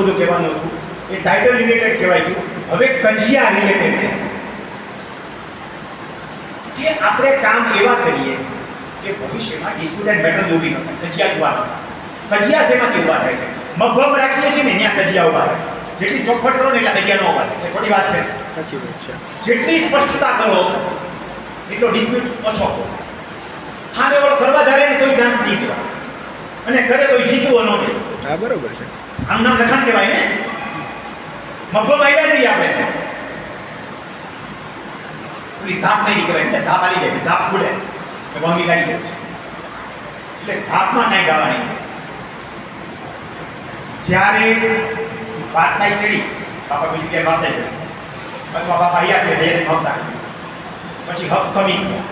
બધું કહેવાનું હતું. એ ટાઇટલ રિલેટેડ કહેવાય ગયું હવે કજિયા રિલેટેડ કે આપણે કામ એવા કરીએ કે ભવિષ્યમાં ડિસ્પ્યુટેડ મેટર ઊભી ન થાય. કજિયા જ ઊભા કજિયા શેમાંથી ઊભા થાય છે? મગભમ રાખીએ છીએ ને ત્યાં કજિયા ઊભા થાય. જેટલી ચોખવટ કરો ને એટલા કજિયા ન ઊભા થાય. એ ખોટી વાત છે. સાચી વાત છે. જેટલી સ્પષ્ટતા કરો એટલો ડિસ્પ્યુટ ઓછો કરો. મેં વાળો કરવા ધારે ને કોઈ ચાન્સ નહીં દેવા અને કરે તો જીતવો ન દે હા, બરોબર છે. આમ નામ લખાણ કહેવાય ને? મગભમ આવ્યા જઈએ આપણે. પેલી ધાપ નહીં નીકળે એટલે ધાપ આલી જાય, ધાપ ખુલે. તો ભાંગી કાઢી જાય. એટલે ધાપમાં કાંઈ ગાવાની જ્યારે વારસાઈ ચડી, બાપા બીજી જગ્યાએ વારસાઈ ચડી, અથવા બાપા અહીંયા છે બે ભક્તા પછી હક કમી ગયા.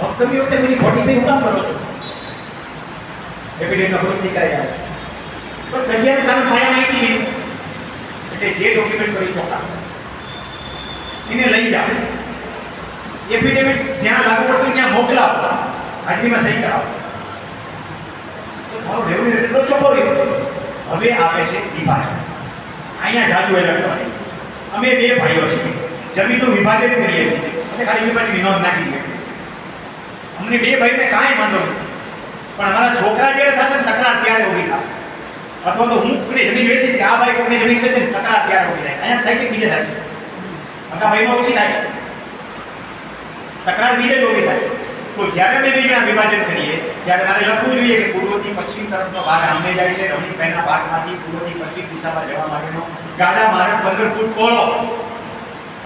હક કમી વખતે કોઈની ખોટી સહી હું કામ કરો છો? એફિડેવિટમાં ખોટી સહી કરાઈ આવે. બસ કજિયાનું કામ પાયા માહિતી લીધું. એટલે જે ડોક્યુમેન્ટ કરી ચોખા એને લઈ જાઓ. એફિડેવિટ જ્યાં લાગુ પડતું ત્યાં મોકલાવો. હાજરીમાં સહી કરાવો. તો મારો રેવન્યુ એટલો ચોખ્ખો રહ્યો. હવે આવે છે વિભાજન. અહીંયા જાદુ એ લખવાની અમે બે ભાઈઓ છીએ. જમીનનું વિભાજન કરીએ છીએ. અને ખાલી વિભાજનની વિનોદ નાખી દઈએ અમને બે ભાઈને કાંઈ વાંધો નથી. પણ અમારા છોકરા જ્યારે થશે ને તકરાર ત્યારે ઊભી થશે. અથવા તો હું કોકની જમીન વેચીશ કે આ ભાઈ કોકની જમીન વેચે ને તકરાર તૈયાર ઊભી થાય અહીંયા થાય છે બીજે થાય છે? અકા ભાઈમાં ઓછી થાય છે. તકરાર બીજે જ ઊભી થાય તો જ્યારે બે જણા વિભાજન કરીએ, ત્યારે મારે લખવું જોઈએ કે પૂર્વથી પશ્ચિમ તરફનો ભાગ આમને જાય છે રમણીકભાઈના ભાગમાંથી પૂર્વથી પશ્ચિમ દિશામાં જવા માટેનો ગાડા માર્ગ પંદર ફૂટ પહોળો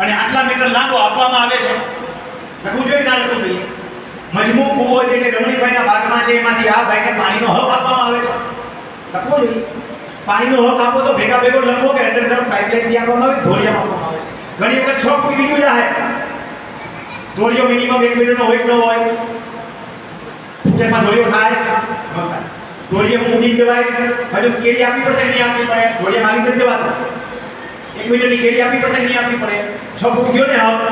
અને આટલા મીટર લાંબો આપવામાં આવે છે. લખવું જોઈએ ના લખવું જોઈએ? મજમૂ કૂવો જે છે રમણીભાઈના ભાગમાં છે, એમાંથી આ ભાઈને પાણીનો હક આપવામાં આવે છે. લખવો જોઈએ પાણીનો હક આપો તો ભેગા ભેગો લખો કે અંડરગ્રાઉન્ડ પાઇપલાઇનથી આપવામાં આવે ધોરિયા આપવામાં આવે. ઘણી વખત છ ફૂટ બીજું જાય ધોરિયો મિનિમમ એક મીટરનો હોય ન હોય. ફૂટેમાં ધોરિયો થાય ધોરિયો હું ઉડી છે. હજુ કેળી આપવી પડશે નહીં આપવી પડે? ધોરિયા માલિક નથી કહેવાતો. એક મીટરની કેળી આપવી પડશે નહીં આપવી પડે? છ ફૂટ ગયો ને હક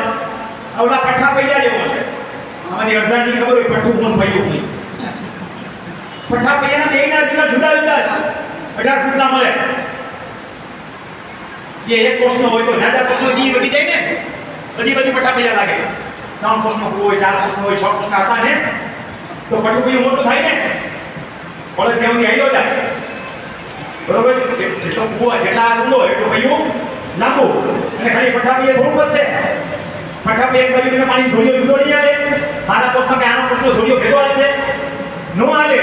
આવડા પઠ્ઠા પૈયા જેવો છે. આમાંથી અડધાની ખબર હોય, પઠ્ઠું ફોન પૈયું નહીં પઠ્ઠા પૈયાના બેયના જુદા જુદા જુદા છે. અઢાર ફૂટના મળે. એ એક કોષનો હોય તો જાજા કોષનો દી વધી જાય ને, બધી બધી પઠા પૈયા લાગે. ત્રણ કોષનો હોય, ચાર કોષનો હોય, છ કોષના હતા ને, તો પઠું પૈયું મોટું થાય ને પડે ત્યાં સુધી આયલો જાય. બરોબર? જેટલો કૂવો જેટલા ઊંડો એટલું પૈયું લાંબુ. અને ખાલી પઠા પૈયા થોડું વધશે. પઠા પૈયા એક બાજુ પાણી ધોળીઓ જુદો નહીં આવે મારા કોષમાં કે આનો કોષનો ધોળીઓ ભેગો આવશે? નો હાલે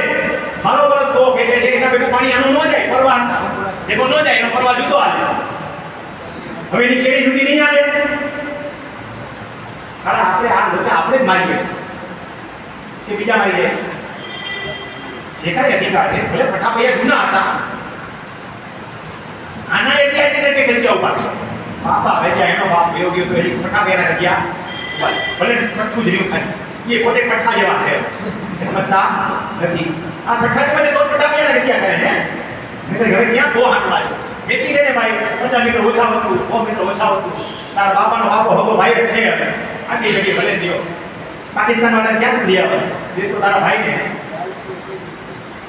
મારો બરત તો કે છે એના ભેગું પાણી આનું ન જાય પરવા ભેગો ન જાય એનો પરવા જુદો હાલે હવે એની કેળી જુદી નહીં આવે કારણ આપણે આ લોચા આપણે જ મારીએ છીએ. કે બીજા મારી જાય છે જે કાંઈ અધિકાર છે, ભલે ફટાફૈયા જૂના હતા. આના એરિયા એટલે કે ગજિયા ઊભા બાપા, હવે ત્યાં એનો બાપ ગયો ગયો તો એ ફટાફૈયાના ગજ્યા ભલે પઠ્ઠું જ રહ્યું ખાલી. એ પોતે પઠ્ઠા જેવા છે. સમજતા નથી. આ પઠ્ઠા જેવા તો ફટાફૈયાના ગજ્યા કરે ને. હવે ક્યાં ગો હાથમાં છે. વેચી દે ને ભાઈ. પચાસ મીટર ઓછા વધતું સો મીટર ઓછા વધતું તારા બાપાનો બાપો હતો, ભાઈ જ છે. આટલી જગ્યાએ ભલે દ્યો પાકિસ્તાન વાળા ક્યાં સુધી આવે દેશ તો તારા ભાઈ ને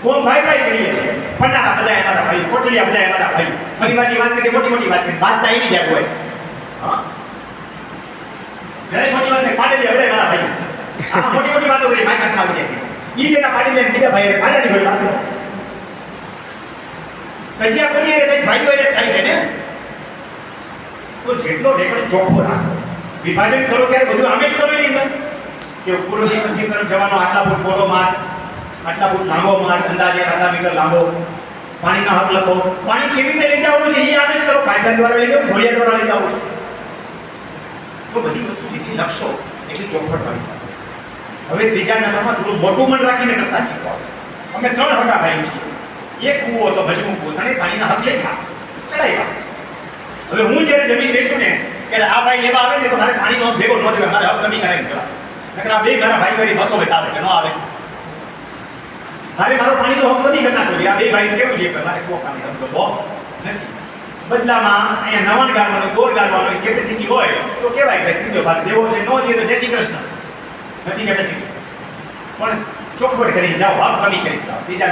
કોણ ભાઈ ભાઈ કહીએ છીએ? ફટારા બધા અમારા ભાઈ કોટલિયા બધા અમારા ભાઈ. પરિવારની વાત કરીએ મોટી મોટી વાત કરીએ વાત તો આવી જાય હા? જ્યારે મોટી વાત પાડેલી બધા મારા ભાઈ. મોટી મોટી વાતો કરી, મારી હાથમાં આવી જાય. ઈ જેના પાડી લઈને બીજા ભાઈ પાડેલી હોય વાત કજિયા કોની હારે થાય ભાઈઓ હારે થાય છે ને? તો જેટલો રેકોર્ડ ચોખ્ખો રાખો. વિભાજન કરો ત્યારે બધું આમે જ કરો નહીં ભાઈ કે પૂર્વથી પછી તરફ જવાનો આટલા ફૂટ મોટો માર્ગ, આટલા ફૂટ લાંબો માર્ગ, અંદાજે આટલા મીટર લાંબો. પાણીના હક લખો. પાણી કેવી રીતે લઈ જવાનું છે એ આમે જ કરો. પાઇપલાઇન દ્વારા લઈ જાઓ, ઘોડિયા દ્વારા લઈ જાઓ. તો બધી વસ્તુ જેટલી લખશો, એટલી ચોખવટ મારી પાસે હવે ત્રીજા નંબરમાં થોડું મોટું મન રાખીને કરતા શીખવાડો. અમે ત્રણ હગા ભાઈ છીએ. એક કૂવો હતો ભજવું કૂવો ત્રણેય પાણીના હક લેખા ચડાવ્યા હવે હું જ્યારે જમીન વેચું ને, ત્યારે આ ભાઈ લેવા આવે ને તો મારે પાણીનો ભેગો ન દેવાય, મારે હક કમી કરાવી દેવા નકર આ બે મારા ભાઈ વળી મતો બતાવે કે ન આવે. મારે મારો પાણીનો હક કમી કરી નાખો આ બે ભાઈ કેવું છે મારે કૂવો પાણી હક જોતો નથી. બદલામાં અહીંયા નવાણ ગાળવાનો, ગોળ ગાળવાનો કેપેસિટી હોય તો કહેવાય કે ત્રીજો ભાગ દેવો છે. નો દે તો જય શ્રી કૃષ્ણ. નથી કેપેસિટી પણ ચોખવટ કરીને જાઓ હક કમી કરી જાઓ. ત્રીજા